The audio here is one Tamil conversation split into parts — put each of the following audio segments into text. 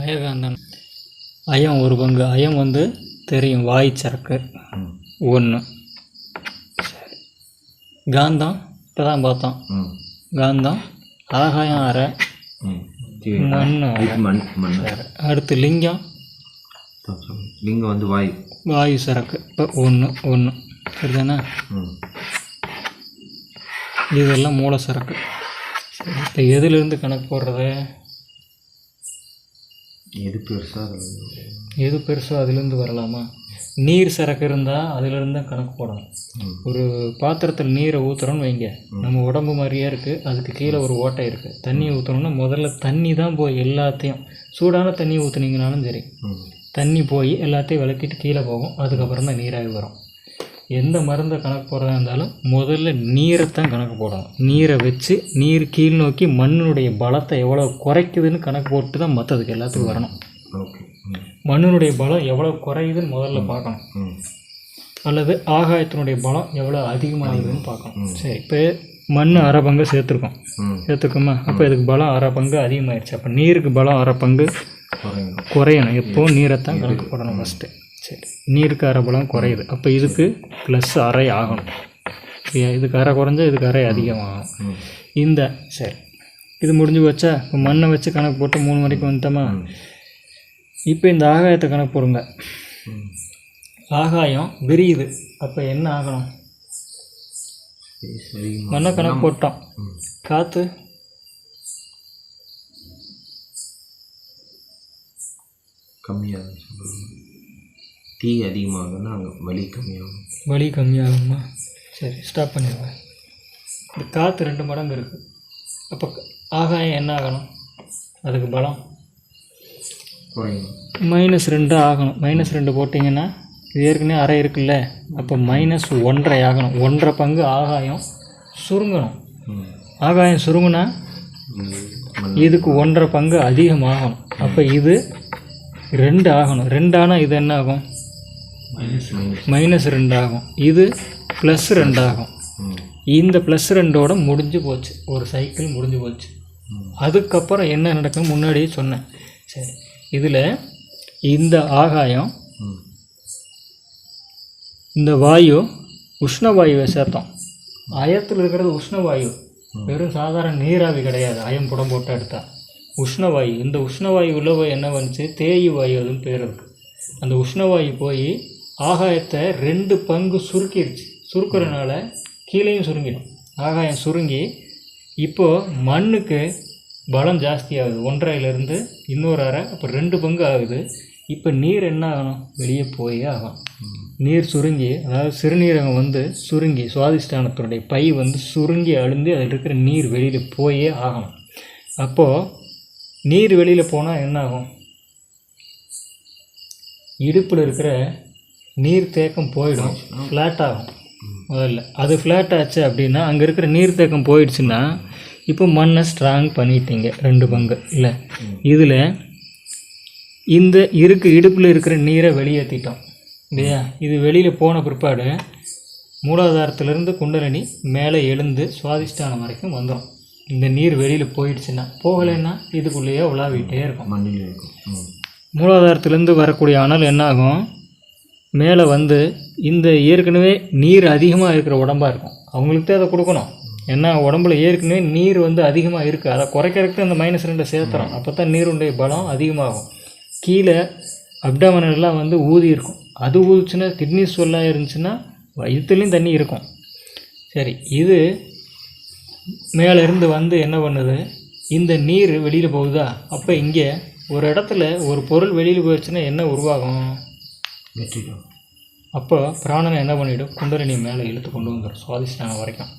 அயகாந்தன் அயம் ஒரு பங்கு. அயம் வந்து தெரியும். வாய் சரக்கு. ஒன்று காந்தம். இப்போ தான் பார்த்தோம் காந்தம் ஆகாயம் அரை. மண் மண் மண் அடுத்து லிங்கம். லிங்கம் வந்து வாய். வாயு சரக்கு. இப்போ ஒன்று ஒன்று சரிதானே? இதெல்லாம் மூல சரக்கு. இப்போ எதுலேருந்து கணக்கு போடுறது? எது பெருசாக எது பெருசோ அதுலேருந்து வரலாமா? நீர் சரக்கு இருந்தால் அதுலேருந்து தான் கணக்கு போடணும். ஒரு பாத்திரத்தில் நீரை ஊற்றுறோன்னு வைங்க. நம்ம உடம்பு மாதிரியே இருக்குது அதுக்கு கீழே ஒரு ஓட்டை இருக்குது தண்ணி ஊற்றணும்னா முதல்ல தண்ணி தான் போய் எல்லாத்தையும் சூடான தண்ணி ஊற்றுனீங்கனாலும் சரி. தண்ணி போய் எல்லாத்தையும் விளக்கிட்டு கீழே போகும். அதுக்கப்புறம் தான் நீராவி வரும். எந்த மருந்தை கணக்கு போடுறதா இருந்தாலும் முதல்ல நீரை தான் கணக்கு போடணும். நீரை வச்சு நீர் கீழ் நோக்கி மண்ணினுடைய பலத்தை எவ்வளோ குறைக்குதுன்னு கணக்கு போட்டு தான் மற்றதுக்கு எல்லாத்துக்கும் வரணும். மண்ணினுடைய பலம் எவ்வளோ குறையுதுன்னு முதல்ல பார்க்கணும். அல்லது ஆகாயத்தினுடைய பலம் எவ்வளோ அதிகமாகுதுன்னு பார்க்கணும். சரி இப்போ மண் அரை பங்கு சேர்த்துருக்கோம். சேர்த்துக்கோமா அப்போ இதுக்கு பலம் அரை பங்கு அதிகமாகிடுச்சு அப்போ நீருக்கு பலம் அரை பங்கு குறையும் குறையணும். எப்போ நீரைத்தான் கணக்கு போடணும் ஃபஸ்ட்டு சரி. நீருக்கு அரை பலம் குறையுது. அப்போ இதுக்கு ப்ளஸ் அரை ஆகணும். இதுக்கு அரை குறைஞ்சா இதுக்கு அரை அதிகமாகும். இந்த சரி. இது முடிஞ்சு வச்சா இப்போ மண்ணை வச்சு கணக்கு போட்டு மூணு வரைக்கும் வந்துட்டோமா? இப்போ இந்த ஆகாயத்தை கணக்கு போடுங்க. ஆகாயம் விரியுது. அப்போ என்ன ஆகணும்? மண்ணை கணக்கு போட்டோம். காற்று கம்மியாக தீ அதிகமாகுதுன்னா அங்கே வலி கம்மியாகும். வலி கம்மியாகுமா? சரி ஸ்டாப் பண்ணிடுவேன் இந்த காற்று ரெண்டு மடங்கு இருக்குது அப்போ ஆகாயம் என்ன ஆகணும்? அதுக்கு பலம். குறையும். மைனஸ் ரெண்டு ஆகணும். மைனஸ் ரெண்டு போட்டிங்கன்னா இது ஏற்கனவே அரை இருக்குல்ல? அப்போ மைனஸ் ஒன்றரை ஆகணும். ஒன்றரை பங்கு ஆகாயம் சுருங்கணும். ஆகாயம் சுருங்குனா இதுக்கு ஒன்றரை பங்கு அதிகமாகணும். அப்போ இது ரெண்டு ஆகணும். ரெண்டு ஆனால் இது என்ன ஆகும்? மைனஸ் ரெண்டு ஆகும் இது ப்ளஸ் ரெண்டு ஆகும் இந்த ப்ளஸ் ரெண்டோட முடிஞ்சு போச்சு. ஒரு சைக்கிள் முடிஞ்சு போச்சு. அதுக்கப்புறம் என்ன நடக்கும் முன்னாடியே சொன்னேன். சரி. இதில் இந்த ஆகாயம் இந்த வாயு உஷ்ண வாயுவை சேர்த்தோம். அயத்தில் இருக்கிறது உஷ்ண வாயு வெறும் சாதாரண நீராவி கிடையாது. அயம் புடம் போட்டு எடுத்தா. உஷ்ணவாயு. இந்த உஷ்ணவாயு உள்ள போய் என்ன வந்துச்சு? தேயு வாயு அதுன்னு பேர் இருக்குது அந்த உஷ்ணவாயு போய் ஆகாயத்தை ரெண்டு பங்கு சுருக்கிடுச்சு. சுருக்கிறதுனால கீழேயும் சுருங்கிடும். ஆகாயம் சுருங்கி இப்போது மண்ணுக்கு பலம் ஜாஸ்தியாகுது. ஒன்றரைலேருந்து இன்னொரு அரை அப்போ ரெண்டு பங்கு ஆகுது. இப்போ நீர் என்ன ஆகணும்? வெளியே போயே ஆகும் நீர் சுருங்கி அதாவது சிறுநீரகம் வந்து சுருங்கி சுவாதிஷ்டானத்தினுடைய பை வந்து சுருங்கி அழுந்து அதில் இருக்கிற நீர் வெளியில் போயே ஆகணும். அப்போது நீர் வெளியில் போனால் என்ன ஆகும்? இடுப்பில் இருக்கிற நீர் தேக்கம் போயிடும். ஃப்ளாட் ஆகும். முதல்ல. அது ஃப்ளாட் ஆச்சு அப்படின்னா அங்கே இருக்கிற நீர் தேக்கம் போயிடுச்சுன்னா இப்போ மண்ணை ஸ்ட்ராங் பண்ணிட்டீங்க. ரெண்டு பங்கு. இல்லை? இதில் இந்த இருக்கு இடுப்பில் இருக்கிற நீரை வெளியேற்றிட்டோம் இல்லையா? இது வெளியில் போன பிற்பாடு மூலாதாரத்திலிருந்து குண்டலினி மேலே எழுந்து சுவாதிஷ்டானம் வரைக்கும் வந்துடும் இந்த நீர் வெளியில் போயிடுச்சுன்னா. போகலைன்னா இதுக்குள்ளேயே உலாவிட்டே இருக்கும். மண்ணில் இருக்கும். மூலாதாரத்திலேருந்து வரக்கூடிய அனல் என்ன ஆகும் மேலே வந்து இந்த ஏற்கனவே நீர் அதிகமாக இருக்கிற உடம்பாக இருக்கும். அவங்களுக்கு தான் அதை கொடுக்கணும். ஏன்னா உடம்புல ஏற்கனவே நீர் வந்து அதிகமாக இருக்குது அதை குறைக்கிறதுக்கு அந்த மைனஸ் ரெண்டை சேர்த்துறோம். அப்போ தான் நீருடைய பலம் அதிகமாகும். கீழே எல்லாம் வந்து ஊதி இருக்கும். அது ஊதுச்சுன்னா கிட்னி ஸ்வெல்லாக இருந்துச்சுன்னா வயிற்றுலேயும் தண்ணி இருக்கும். சரி இது மேலே இருந்து வந்து என்ன பண்ணுது? இந்த நீர் வெளியில் போகுதா? அப்போ இங்கே ஒரு இடத்துல ஒரு பொருள் வெளியில் போயிடுச்சுன்னா என்ன உருவாகும்? வெற்றிடம். அப்போ பிராணனை என்ன பண்ணிவிடும் குண்டலினி மேலே இழுத்து கொண்டு வந்துடும் சுவாதிஷ்டானம் வரைக்கும்.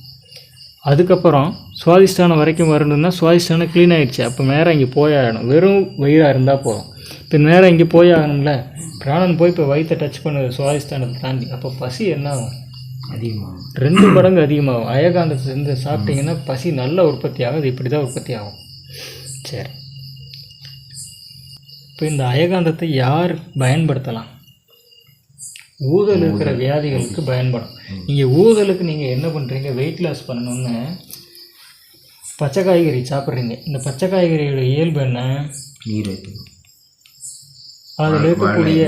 அதுக்கப்புறம் சுவாதிஷ்டானம் வரைக்கும் வரணும்னா சுவாதிஷ்டானம் க்ளீன் ஆயிடுச்சு. அப்போ நேரம் இங்கே போயாகணும் வெறும் வயிறாக இருந்தால் போதும். இப்போ நேரம் இங்கே போய் ஆகணும்ல பிராணன் போய் இப்போ வயிற்றை டச் பண்ணுது சுவாதிஷ்டானத்தை தாண்டி. அப்போ பசி என்ன ஆகும்? அதிகமாகும். ரெண்டு மடங்கு அதிகமாகும். அயகாந்தத்தை செஞ்சு சாப்பிட்டீங்கன்னா பசி நல்ல உற்பத்தி ஆகும் அது இப்படி தான் உற்பத்தி ஆகும். சரி. இப்போ இந்த அயகாந்தத்தை யார் பயன்படுத்தலாம்? ஊதல். இருக்கிற வியாதிகளுக்கு பயன்படும். நீங்கள் ஊதலுக்கு நீங்கள் என்ன பண்ணுறீங்க வெயிட் லாஸ் பண்ணணும்னு பச்சை காய்கறி சாப்பிட்றீங்க. இந்த பச்சை காய்கறியோட இயல்பு என்ன? அதில் இருக்கக்கூடிய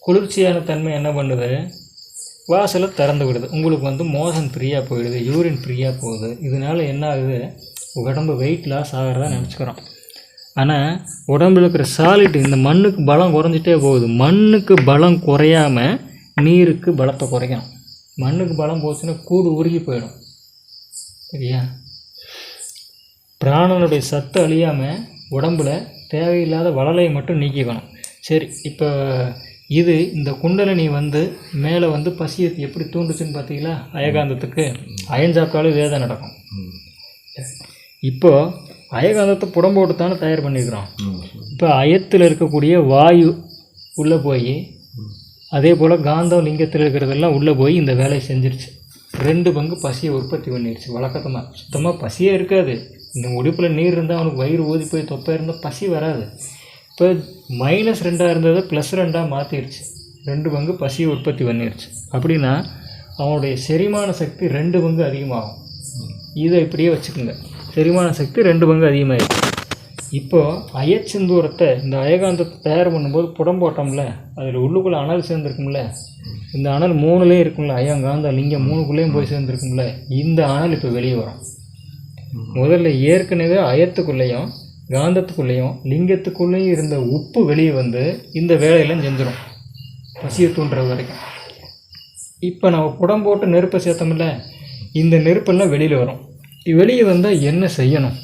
குளிர்ச்சியான தன்மை என்ன பண்ணுது? வாசலை திறந்து விடுது. உங்களுக்கு வந்து மோஷன் ஃப்ரீயாக போயிடுது யூரின் ஃப்ரீயாக போகுது. இதனால என்ன ஆகுது? உடம்பு வெயிட் லாஸ் ஆகிறதா நினச்சிக்கிறோம். ஆனால் உடம்புல இருக்கிற சாலிட் இந்த மண்ணுக்கு பலம் குறைஞ்சிட்டே போகுது. மண்ணுக்கு பலம் குறையாம நீருக்கு பலத்தை குறைக்கணும். மண்ணுக்கு பலம் போச்சுன்னா கூடு உருகி போயிடும். சரியா? பிராணனுடைய சத்து அழியாமல் உடம்புல தேவையில்லாத வளலையை மட்டும் நீக்கிக்கணும். சரி இப்போ இது இந்த குண்டலினி வந்து மேலே வந்து பசியை எப்படி தூண்டுச்சுன்னு பார்த்தீங்களா அயகாந்தத்துக்கு. அயன் சாப்பிட்டாலும் இதே தான் நடக்கும். ம். இப்போ அயகாந்தத்தை புடம்போட்டு தானே தயார் பண்ணியிருக்கிறோம் இப்போ அயத்தில் இருக்கக்கூடிய வாயு உள்ளே போய் அதே போல் காந்தம் லிங்கத்தில் இருக்கிறதெல்லாம் உள்ளே போய் இந்த வேலையை செஞ்சிருச்சு. ரெண்டு பங்கு பசியை உற்பத்தி பண்ணிடுச்சு வழக்கத்தமாக சுத்தமாக பசியே இருக்காது. இந்த உடுப்பில் நீர் இருந்தால் அவனுக்கு வயிறு ஊதி போய் தொப்பை இருந்தால் பசி வராது. இப்போ மைனஸ் ரெண்டாக இருந்ததை ப்ளஸ் ரெண்டாக மாற்றிடுச்சு ரெண்டு பங்கு பசியை உற்பத்தி பண்ணிடுச்சு அப்படின்னா அவனுடைய செரிமான சக்தி ரெண்டு பங்கு அதிகமாகும். இதை இப்படியே வச்சுக்கோங்க. செரிமான சக்தி ரெண்டு பங்கு அதிகமாகிடுது இப்போது அயச்சிந்தூரத்தை இந்த அயகாந்தத்தை தயார் பண்ணும்போது புடம் போட்டோம்ல அதில் உள்ளுக்குள்ளே அனல் சேர்ந்துருக்கும்ல இந்த அனல் மூணுலேயும் இருக்கும்ல அயங்காந்த லிங்கம் மூணுக்குள்ளேயும் போய் சேர்ந்துருக்கும்ல இந்த அனல் இப்போ வெளியே வரும். முதல்ல ஏற்கனவே அயத்துக்குள்ளேயும் காந்தத்துக்குள்ளேயும் லிங்கத்துக்குள்ளேயும் இருந்த உப்பு வெளியே வந்து இந்த வேலையெல்லாம் செஞ்சிடும் பசியை தூண்டுற வரைக்கும். இப்போ நம்ம புடம் போட்டு நெருப்பை சேர்த்தோம்ல இந்த நெருப்பெல்லாம் வெளியில் வரும். வெளியே வந்தால் என்ன செய்யணும்?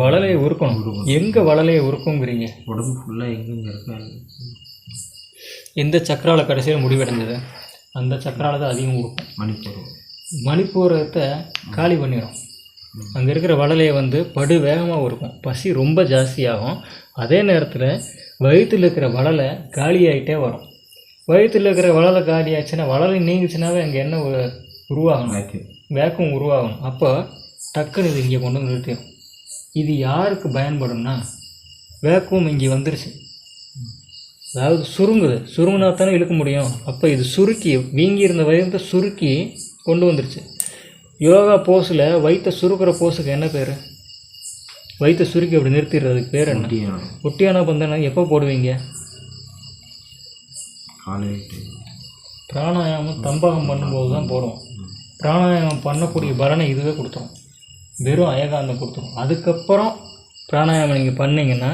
வளலையை உருக்கணும். எங்கே வளலையை உருக்குங்கிறீங்க? உடம்பு ஃபுல்லாக எங்கெங்க இருக்கா? எந்த சக்கரால கடைசியில் முடிவடைஞ்சது? அந்த சக்கரால தான் அதிகம் உருக்கும். மணிப்பூர். மணிப்பூரத்தை காலி பண்ணிடும் அங்கே இருக்கிற வளலையை வந்து படு வேகமாக இருக்கும் பசி ரொம்ப ஜாஸ்தியாகும். அதே நேரத்தில் வயிற்றில் இருக்கிற வளலை காலியாயிட்டே வரும். வயிற்றில் இருக்கிற வளலை காலி ஆச்சுன்னா வளலை நீங்குச்சுனாவே அங்கே என்ன உ- உருவாகணும் வேக்யூம் வேக்கம் உருவாகணும் அப்போ டக்குன்னு இது இங்கே கொண்டு வந்து நிறுத்திடும் இது யாருக்கு பயன்படும்னா வேக்கம் இங்கே வந்துருச்சு. அதாவது சுருங்குது. சுருங்குனா தானே இழுக்க முடியும். அப்போ இது சுருக்கி வீங்கி இருந்த வயிற்றை சுருக்கி கொண்டு வந்துருச்சு. யோகா போஸில் வயிற்றை சுருக்கிற போஸுக்கு என்ன பேர்? வயிற்றை சுருக்கி அப்படி நிறுத்திடுறதுக்கு பேர் என்ன? ஒட்டியானா பந்தனா எப்போ போடுவீங்க? பிராணாயாமம் தம்பகம் பண்ணும்போது தான் போடுவோம். பிராணாயாமம் பண்ணக்கூடிய பலனை இதுவே கொடுத்துரும். வெறும் அயகாந்தம் கொடுத்துரும். அதுக்கப்புறம் பிராணாயாமம் நீங்கள் பண்ணிங்கன்னா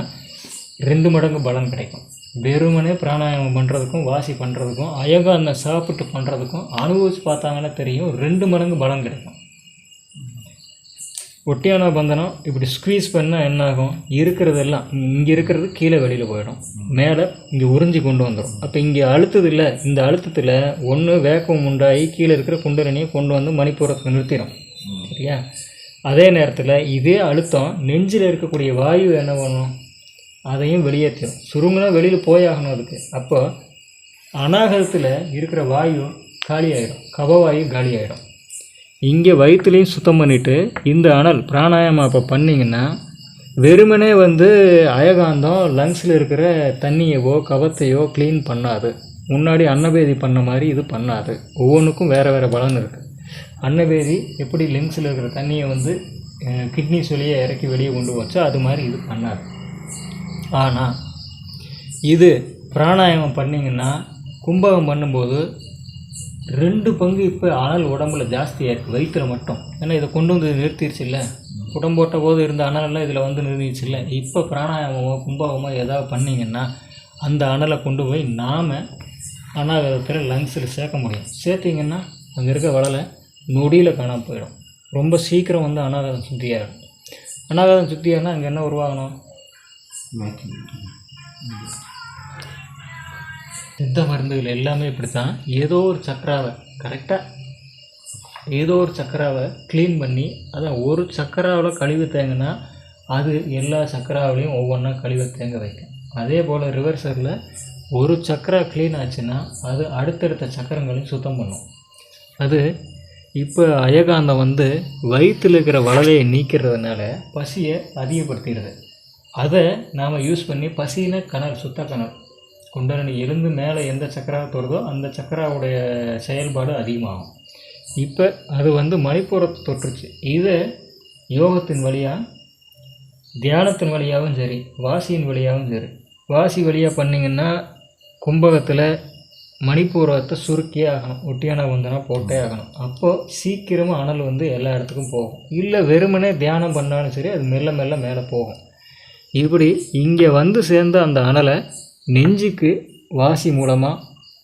ரெண்டு மடங்கு பலன் கிடைக்கும். வெறுமனே பிராணாயாமம் பண்ணுறதுக்கும் வாசி பண்ணுறதுக்கும் அயகாந்தம் சாப்பிட்டு பண்ணுறதுக்கும் அனுபவித்து பார்த்தாங்கன்னா தெரியும் ரெண்டு மடங்கு பலன் கிடைக்கும். ஒட்டியான பந்தனம் இப்படி ஸ்க்வீஸ் பண்ணால் என்ன ஆகும் இருக்கிறதெல்லாம் இங்கே இருக்கிறது கீழே வெளியில் போயிடும். மேலே இங்கே உறிஞ்சி கொண்டு வந்துடும் அப்போ இங்கே அழுத்தது இல்லை இந்த அழுத்தத்தில் ஒன்று வேக்கம் உண்டாகி கீழே இருக்கிற குண்டலினியை கொண்டு வந்து மணிப்பூரத்தை நிறுத்திடும் சரியா? அதே நேரத்தில் இதே அழுத்தம் நெஞ்சில் இருக்கக்கூடிய வாயு என்ன பண்ணும்? அதையும் வெளியேற்றிடும் சுருங்கினா வெளியில் போயாகணும் அதுக்கு. அப்போ அநாகரத்தில் இருக்கிற வாயு காலியாயிடும். கபவாயு காலியாயிடும். இங்கே வயிற்றுலையும் சுத்தம் பண்ணிவிட்டு இந்த அனல் பிராணாயாமம் அப்போ பண்ணிங்கன்னா வெறுமனே வந்து அயகாந்தம் லங்ஸில் இருக்கிற தண்ணியவோ கவத்தையோ க்ளீன் பண்ணாது. முன்னாடி அன்னபேதி பண்ண மாதிரி இது பண்ணாது. ஒவ்வொன்றுக்கும் வேறு வேறு பலன் இருக்குது அன்னபேதி எப்படி லங்ஸில் இருக்கிற தண்ணியை வந்து கிட்னி சொல்லியே இறக்கி வெளியே கொண்டு வச்சோ அது மாதிரி இது பண்ணாது. ஆனால் இது பிராணாயாமம் பண்ணிங்கன்னா கும்பகம் பண்ணும்போது ரெண்டு பங்கு இப்போ அனல் உடம்புல ஜாஸ்தியாக இருக்குது வயிற்றில் மட்டும். ஏன்னா இதை கொண்டு வந்து நிறுத்திடுச்சு இல்லை? உடம்போட்ட போது இருந்த அனலெல்லாம் இதில் வந்து நிறுத்திடுச்சு இல்லை? இப்போ பிராணாயாமமோ கும்பகமோ ஏதாவது பண்ணிங்கன்னா அந்த அனலை கொண்டு போய் நாம் அனாகதத்தில் லங்ஸில் சேர்க்க முடியும். சேர்த்திங்கன்னா அங்கே இருக்க வளலை நொடியில் காணாமல் போயிடும். ரொம்ப சீக்கிரம் வந்து அனாகதம் சுத்தியாகிடும் அனாகதம் சுத்தியாகனா அங்கே என்ன உருவாகணும்? சித்த மருந்துகள் எல்லாமே இப்படி தான் ஏதோ ஒரு சக்கராவை கரெக்டாக ஏதோ ஒரு சக்கராவை க்ளீன் பண்ணி அதான் ஒரு சக்கராவில் கழிவு தேங்கினா அது எல்லா சக்கராவிலையும் ஒவ்வொன்றா கழிவை தேங்க வைக்கும். அதே போல் ரிவர்சரில் ஒரு சக்கரா க்ளீன் ஆச்சுன்னா அது அடுத்தடுத்த சக்கரங்களையும் சுத்தம் பண்ணும். அது இப்போ அயகாந்தம் வந்து வயிற்றில் இருக்கிற வளலையை நீக்கிறதுனால பசியை அதிகப்படுத்திடுது. அதை நாம் யூஸ் பண்ணி பசியின கணல் சுத்த கணல் குண்டலினி எழுந்து மேலே எந்த சக்கரா தொடுதோ அந்த சக்கராவுடைய செயல்பாடு அதிகமாகும். இப்போ அது வந்து மணிப்பூரத்தை தொற்றுச்சு. இதை யோகத்தின் வழியாக தியானத்தின் வழியாகவும் சரி வாசியின் வழியாகவும் சரி. வாசி வழியாக பண்ணிங்கன்னா கும்பகத்தில் மணிப்பூரத்தை சுருக்கியே ஆகணும். ஒட்டியான வந்தனா போட்டே ஆகணும். அப்போது சீக்கிரமாக அனல் வந்து எல்லா இடத்துக்கும் போகும். இல்லை வெறுமனே தியானம் பண்ணாலும் சரி அது மெல்ல மெல்ல மேலே போகும். இப்படி இங்கே வந்து சேர்ந்த அந்த அனலை நெஞ்சுக்கு வாசி மூலமாக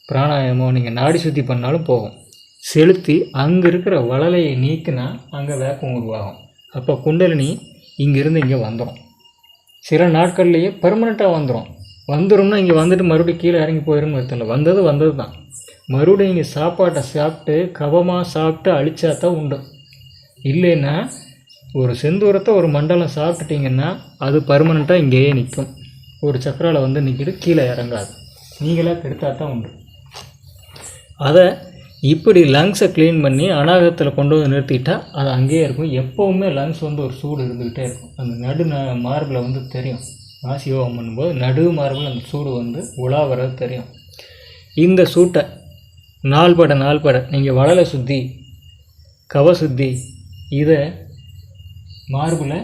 பிராணாயாமம் நீங்கள் நாடி சுத்தி பண்ணாலும் போகும். செலுத்தி அங்கே இருக்கிற வளலையை நீக்கினா அங்கே வேக்கம் உருவாகும். அப்போ குண்டலினி இங்கேருந்து இங்கே வந்துடும் சில நாட்கள்லேயே பெர்மனெண்ட்டாக வந்துடும் வந்துடும்னா இங்கே வந்துட்டு மறுபடியும் கீழே இறங்கி போயிடும்னு அர்த்தம் இல்லை. வந்தது வந்தது தான் மறுபடியும் இங்கே சாப்பாட்டை சாப்பிட்டு கவமாக சாப்பிட்டு அழிச்சா தான் உண்டு. இல்லைன்னா ஒரு செந்தூரத்தை ஒரு மண்டலம் சாப்பிட்டுட்டிங்கன்னா அது பர்மனெண்ட்டாக இங்கேயே நிற்கும். ஒரு சக்கராவில் வந்து நிற்கிட்டு கீழே இறங்காது. நீங்களாக கெடுத்தா தான் உண்டு. அதை இப்படி லங்ஸை க்ளீன் பண்ணி அனாகத்தில் கொண்டு வந்து நிறுத்திட்டா அது அங்கேயே இருக்கும். எப்போவுமே லங்ஸ் வந்து ஒரு சூடு இருந்துக்கிட்டே இருக்கும். அந்த நடு மார்பில் வந்து தெரியும். வாசி யோகம் பண்ணும்போது நடு மார்பில் அந்த சூடு வந்து உலா வர்றது தெரியும். இந்த சூட்டை நாள்பட நாள்பட நீங்கள் வளலை சுத்தி கவ சுத்தி இதை மார்பில்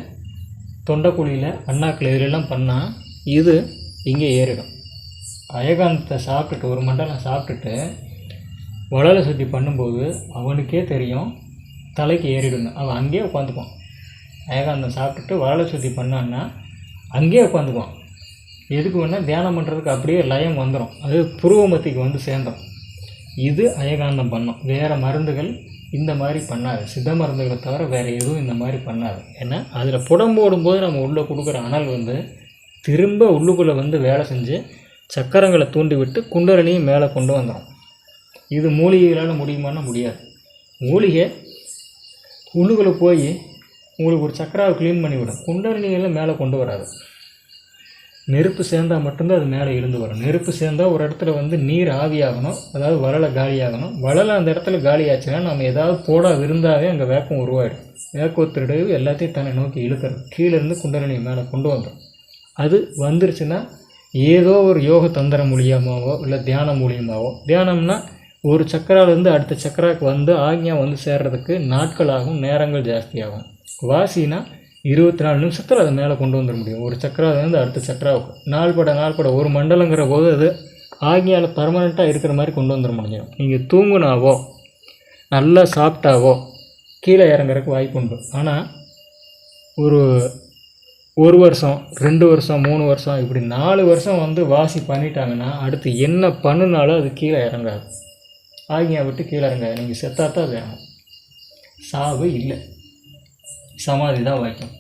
தொண்டைக்குழியில் அண்ணாக்கில் இதிலெல்லாம் பண்ணால் இது இங்கே ஏறிடும். அயகாந்தத்தை சாப்பிட்டுட்டு ஒரு மண்டலம் சாப்பிட்டுட்டு வளலை சுற்றி பண்ணும்போது அவனுக்கே தெரியும் தலைக்கு ஏறிடுங்க அவன் அங்கேயே உட்காந்துக்குவான். அயகாந்தம் சாப்பிட்டுட்டு வளலை சுற்றி பண்ணான்னா அங்கேயே உட்காந்துக்குவான். எதுக்கு வேணால் தியானம் பண்ணுறதுக்கு அப்படியே லயம் வந்துடும் அது புருவமத்திக்கு வந்து சேர்ந்துடும் இது அயகாந்தம் பண்ணும். வேறு மருந்துகள் இந்த மாதிரி பண்ணாது. சித்த மருந்துகளை தவிர வேறு எதுவும் இந்த மாதிரி பண்ணாது. ஏன்னா அதில் புடம்போடும் போது நம்ம உள்ளே கொடுக்குற அனல் வந்து திரும்ப உள்ளுக்குள்ளே வந்து வேலை செஞ்சு சக்கரங்களை தூண்டிவிட்டு குண்டரணியும் மேலே கொண்டு வந்துடும் இது மூலிகைகளால் முடியுமானா முடியாது. மூலிகை உள்ளுக்குள்ளே போய் உங்களுக்கு ஒரு சக்கராவை க்ளீன் பண்ணிவிடும் குண்டரணியெல்லாம் மேலே கொண்டு வராது. நெருப்பு சேர்ந்தால் மட்டும்தான் அது மேலே இருந்து வரும். நெருப்பு சேர்ந்தால் ஒரு இடத்துல வந்து நீர் ஆவியாகணும் அதாவது வளலை காலியாகணும். வளலை அந்த இடத்துல காலியாச்சுன்னா நம்ம ஏதாவது போடா விருந்தாவே அங்கே வேக்கம் உருவாயிடும். வேக்கத்திடையே எல்லாத்தையும் தன்னை நோக்கி இழுக்கிறது. கீழேருந்து குண்டரணியை மேலே கொண்டு வந்துடும் அது வந்துருச்சுன்னா ஏதோ ஒரு யோக தந்திரம் மூலியமாவோ இல்லை தியானம் மூலியமாகவோ தியானம்னா ஒரு சக்கராலேருந்து அடுத்த சக்கராவுக்கு வந்து ஆக்ஞா வந்து சேர்றதுக்கு நாட்கள் ஆகும் நேரங்கள் ஜாஸ்தியாகும். வாசினா இருபத்தி நாலு நிமிஷத்தில் அதை மேலே கொண்டு வந்துட முடியும். ஒரு சக்கராவிலேருந்து அடுத்த சக்கராவுக்கு. நாள்பட நாள்பட ஒரு மண்டலங்கிற போது அது ஆக்ஞாவில் பர்மனெண்ட்டாக இருக்கிற மாதிரி கொண்டு வந்துட முடியும். நீங்கள் தூங்குனாவோ நல்லா சாப்பிட்டாவோ கீழே இறங்குறதுக்கு வாய்ப்பு உண்டு ஆனால் ஒரு ஒரு வருஷம் ரெண்டு வருஷம் மூணு வருஷம் இப்படி நாலு வருஷம் வந்து வாசி பண்ணிட்டாங்கன்னா அடுத்து என்ன பண்ணுனாலும் அது கீழே இறங்காது. ஆகியா விட்டு கீழே இறங்காது. நீங்கள் செத்தாத்தான் அது இறங்கும் சாவு இல்லை. சமாதி தான் வாய்க்கும்.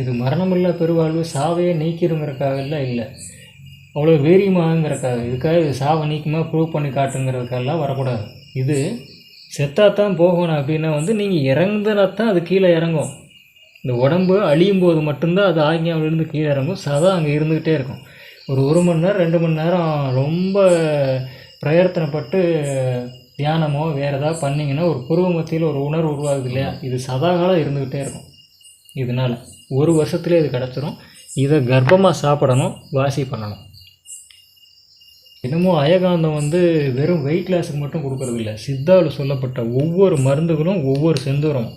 இது மரணமில்லா பெருவாழ்வு சாவையே நீக்கிருங்கிறக்காக இல்லை இல்லை. அவ்வளோ வீரியமாகங்கிறக்காக இதுக்காக இது சாவை நீக்கமாக ப்ரூவ் பண்ணி காட்டுங்கிறதுக்கெல்லாம் வரக்கூடாது. இது செத்தாத்தான் போகணும் அப்படின்னா வந்து நீங்கள் இறங்குனா தான் அது கீழே இறங்கும். இந்த உடம்பு அழியும் போது மட்டும்தான் அது ஆக்ஞாவிலிருந்து கீழே இறங்கும். சதா அங்கே இருந்துக்கிட்டே இருக்கும். ஒரு ஒரு மணி நேரம் ரெண்டு மணி நேரம் ரொம்ப பிரயத்தனப்பட்டு தியானமோ வேறு ஏதாவது பண்ணிங்கன்னா ஒரு புருவ மத்தியில் ஒரு உணர்வு உருவாகுது இல்லையா? இது சதாகாலம் இருந்துக்கிட்டே இருக்கும். இதனால் ஒரு வருஷத்துலேயே இது கிடச்சிரும். இதை கர்ப்பமாக சாப்பிடணும் வாசி பண்ணணும். இன்னமும் அயகாந்தம் வந்து வெறும் வெயிட் லாஸுக்கு மட்டும் கொடுக்கறது இல்லை சித்தாவில் சொல்லப்பட்ட ஒவ்வொரு மருந்துகளும் ஒவ்வொரு செந்தூரம்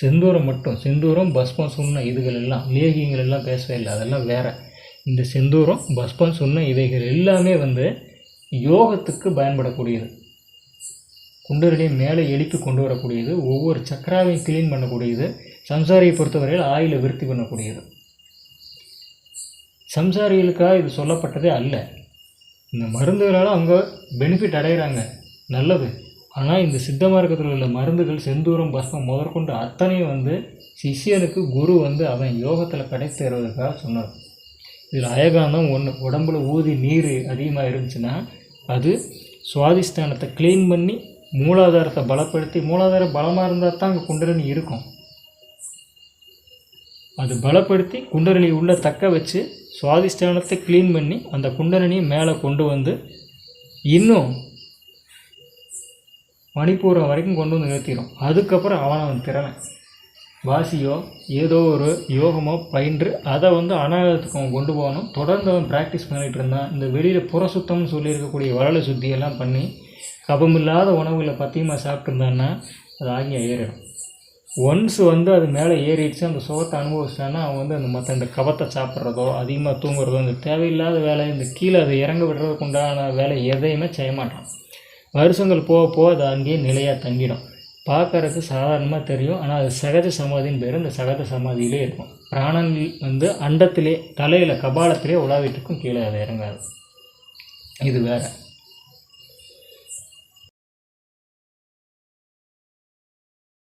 செந்தூரம் மட்டும். செந்தூரம் பஸ்பம் சொன்ன இதுகள் எல்லாம் லேகியங்கள் எல்லாம் பேசவே இல்லை. அதெல்லாம் வேற. இந்த செந்தூரம் பஸ்பம் சொன்ன இவைகள் எல்லாமே வந்து யோகத்துக்கு பயன்படக்கூடியது. குண்டர்களையும் மேலே எழுப்பி கொண்டு வரக்கூடியது. ஒவ்வொரு சக்கராவையும் க்ளீன் பண்ணக்கூடியது. சம்சாரியை பொறுத்தவரையில் ஆயில விருத்தி பண்ணக்கூடியது. சம்சாரிகளுக்காக இது சொல்லப்பட்டதே அல்ல. இந்த மருந்துகளால் அவங்க பெனிஃபிட் அடைகிறாங்க நல்லது. ஆனால் இந்த சித்த மார்க்கத்தில் உள்ள மருந்துகள் செந்தூரம் பஸ்மம் முதற்கொண்டு அத்தனையும் வந்து சிஷ்யனுக்கு குரு வந்து அவன் யோகத்தில் கடை சொன்னார். இதில் அயகாந்தம் ஒன்று உடம்புல ஊதி நீர் அதிகமாக இருந்துச்சுன்னா அது சுவாதிஷ்டானத்தை க்ளீன் பண்ணி மூலாதாரத்தை பலப்படுத்தி மூலாதாரம் பலமாக இருந்தால் தான் அங்கே குண்டலினி இருக்கும். அது பலப்படுத்தி குண்டலினி உள்ளே தக்க வச்சு சுவாதிஷ்டானத்தை க்ளீன் பண்ணி அந்த குண்டலினியை மேலே கொண்டு வந்து இன்னும் மணிப்பூரம் வரைக்கும் கொண்டு வந்து நிறுத்திடும் அதுக்கப்புறம் அவனவன் திறனை வாசியோ ஏதோ ஒரு யோகமோ பயின்று அதை வந்து அனாகத்துக்கு அவன் கொண்டு போகணும். தொடர்ந்து அவன் ப்ராக்டிஸ் பண்ணிகிட்டு இருந்தான். இந்த வெளியில் புற சுத்தம்னு சொல்லியிருக்கக்கூடிய வளலை சுத்தியெல்லாம் பண்ணி கபமில்லாத உணவுகளை பத்தியமாக சாப்பிட்ருந்தான்னா அது ஆகிய ஏறிடும். ஒன்ஸ் வந்து அது மேலே ஏறிடுச்சு அந்த சுகத்தை அனுபவிச்சான்னா அவன் வந்து அந்த மற்ற இந்த கபத்தை சாப்பிட்றதோ அதிகமாக தூங்குறதோ இந்த தேவையில்லாத வேலை இந்த கீழே அதை இறங்க விடுறதுக்கு உண்டான வேலை எதையுமே செய்ய மாட்டான். வருஷங்கள் போக போக அது அங்கேயே நிலையாக தங்கிடும். பார்க்கறதுக்கு சாதாரணமாக தெரியும். ஆனால் அது சகஜ சமாதின்னு பேர். இந்த சகஜ சமாதியிலே இருக்கும். பிராணன் வந்து அண்டத்திலே தலையில் கபாலத்திலே உலாவிட்டுக்கும் கீழே அது இறங்காது. இது வேறு.